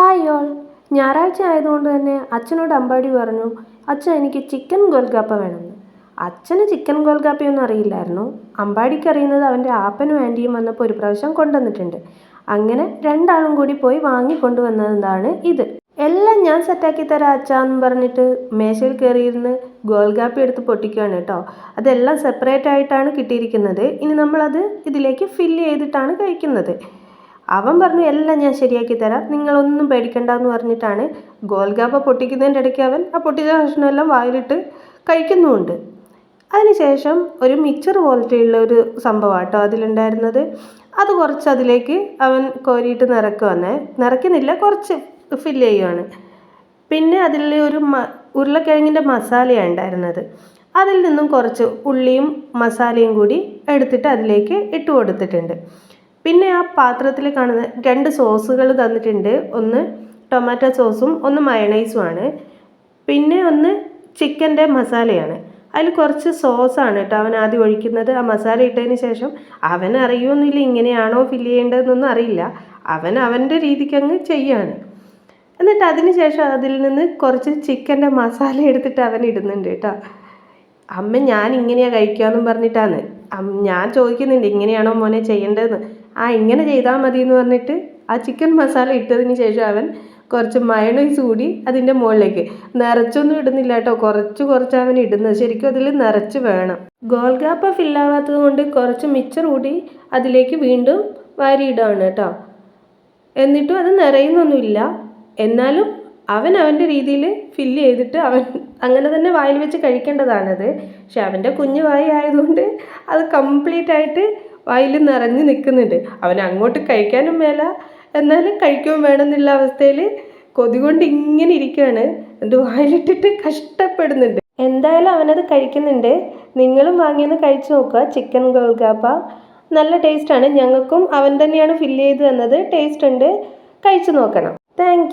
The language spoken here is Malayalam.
Hi all. ഞായറാഴ്ച ആയതുകൊണ്ട് തന്നെ അച്ഛനോട് അമ്പാടി പറഞ്ഞു അച്ഛൻ എനിക്ക് ചിക്കൻ ഗോൽഗാപ്പ വേണമെന്ന് അച്ഛന് ചിക്കൻ ഗോൽഗാപ്പയൊന്നും അറിയില്ലായിരുന്നു. അമ്പാടിക്ക് അറിയുന്നത് അവന്റെ ആപ്പനും ആന്റിയും വന്നപ്പോൾ ഒരു പ്രാവശ്യം കൊണ്ടുവന്നിട്ടുണ്ട്. അങ്ങനെ രണ്ടാളും കൂടി പോയി വാങ്ങിക്കൊണ്ടുവന്നതാണ് ഇത്. എല്ലാം ഞാൻ സെറ്റാക്കി തരാം അച്ഛാന്ന് പറഞ്ഞിട്ട് മേശയിൽ കയറിയിരുന്ന് ഗോൽഗാപ്പി എടുത്ത് പൊട്ടിക്കുകയാണ് കേട്ടോ. അതെല്ലാം സെപ്പറേറ്റ് ആയിട്ടാണ് കിട്ടിയിരിക്കുന്നത്. ഇനി നമ്മളത് ഇതിലേക്ക് ഫില്ല് ചെയ്തിട്ടാണ് കഴിക്കുന്നത്. അവൻ പറഞ്ഞു എല്ലാം ഞാൻ ശരിയാക്കി തരാം. നിങ്ങളൊന്നും പേടിക്കണ്ട എന്ന് പറഞ്ഞിട്ടാണ് ഗോൽഗാപ്പ പൊട്ടിക്കുന്നതിന്റെ ഇടയ്ക്ക് അവൻ ആ പൊട്ടിച്ച ഭക്ഷണമെല്ലാം വായിലിട്ട് കഴിക്കുന്നുമുണ്ട്. അതിനുശേഷം ഒരു മിക്സർ പോലത്തെയുള്ള ഒരു സംഭവമാട്ടോ അതിലുണ്ടായിരുന്നത്. അത് കുറച്ച് അതിലേക്ക് അവൻ കോരിയിട്ട് നിറക്കുവന്നേ നിറയ്ക്കുന്നില്ല കുറച്ച് ഫില്ല് ചെയ്യുവാണ്. പിന്നെ അതിൽ ഒരു മ ഉരുളക്കിഴങ്ങിന്റെ മസാലയാണ് ഉണ്ടായിരുന്നത്. അതിൽ നിന്നും കുറച്ച് ഉള്ളിയും മസാലയും കൂടി എടുത്തിട്ട് അതിലേക്ക് ഇട്ട് കൊടുത്തിട്ടുണ്ട്. പിന്നെ ആ പാത്രത്തിൽ കാണുന്ന രണ്ട് സോസുകൾ തന്നിട്ടുണ്ട്. ഒന്ന് ടൊമാറ്റോ സോസും ഒന്ന് മയണൈസുമാണ് പിന്നെ ഒന്ന് ചിക്കന്റെ മസാലയാണ്. അതിൽ കുറച്ച് സോസാണ് കേട്ടോ അവൻ ആദ്യം ഒഴിക്കുന്നത്. ആ മസാല ഇട്ടതിന് ശേഷം അവൻ അറിയുമൊന്നുമില്ല ഇങ്ങനെയാണോ ഫില്ല് ചെയ്യേണ്ടതെന്നൊന്നും അറിയില്ല. അവൻ അവന്റെ രീതിക്ക് അങ്ങ് ചെയ്യാണ് എന്നിട്ട് അതിന് ശേഷം അതിൽ നിന്ന് കുറച്ച് ചിക്കന്റെ മസാല എടുത്തിട്ട് അവൻ ഇടുന്നുണ്ട് കേട്ടോ. അമ്മ ഞാൻ ഇങ്ങനെയാണ് കഴിക്കാമെന്നും പറഞ്ഞിട്ടാണ് ഞാൻ ചോദിക്കുന്നുണ്ട് ഇങ്ങനെയാണോ മോനെ ചെയ്യേണ്ടതെന്ന്. ആ ഇങ്ങനെ ചെയ്താൽ മതി എന്ന് പറഞ്ഞിട്ട് ആ ചിക്കൻ മസാല ഇട്ടതിന് ശേഷം അവൻ കുറച്ച് മയണൈസ് കൂടി അതിന്റെ മുകളിലേക്ക് നിറച്ചൊന്നും ഇടുന്നില്ല കേട്ടോ. കുറച്ച് കുറച്ച് അവൻ ഇടുന്നത്. ശരിക്കും അതിൽ നിറച്ച് വേണം. ഗോൾഗാപ്പ ഫില്ലാവാത്തത് കൊണ്ട് കുറച്ച് മിച്ചർ കൂടി അതിലേക്ക് വീണ്ടും വാരിയിടുകയാണ് കേട്ടോ. എന്നിട്ടും അത് നിറയുന്നൊന്നുമില്ല. എന്നാലും അവൻ അവന്റെ രീതിയിൽ ഫില്ല് ചെയ്തിട്ട് അവൻ അങ്ങനെ തന്നെ വായിൽ വെച്ച് കഴിക്കേണ്ടതാണത്. പക്ഷെ അവന്റെ കുഞ്ഞു വായി ആയതുകൊണ്ട് അത് കംപ്ലീറ്റ് ആയിട്ട് വായിൽ നിറഞ്ഞു നിൽക്കുന്നുണ്ട്. അവൻ അങ്ങോട്ട് കഴിക്കാനും മേല. എന്നാലും കഴിക്കുകയും വേണമെന്നുള്ള അവസ്ഥയിൽ കൊതി കൊണ്ട് ഇങ്ങനെ ഇരിക്കുകയാണ്. എന്നിട്ട് വായിലിട്ടിട്ട് കഷ്ടപ്പെടുന്നുണ്ട്. എന്തായാലും അവനത് കഴിക്കുന്നുണ്ട്. നിങ്ങളും വാങ്ങിയെന്ന് കഴിച്ചു നോക്കുക. ചിക്കൻ ഗോൾഗാപ്പ നല്ല ടേസ്റ്റ് ആണ്. ഞങ്ങൾക്കും അവൻ തന്നെയാണ് ഫില്ല് ചെയ്ത് തന്നത്. ടേസ്റ്റ് ഉണ്ട്. കഴിച്ചു നോക്കണം. താങ്ക്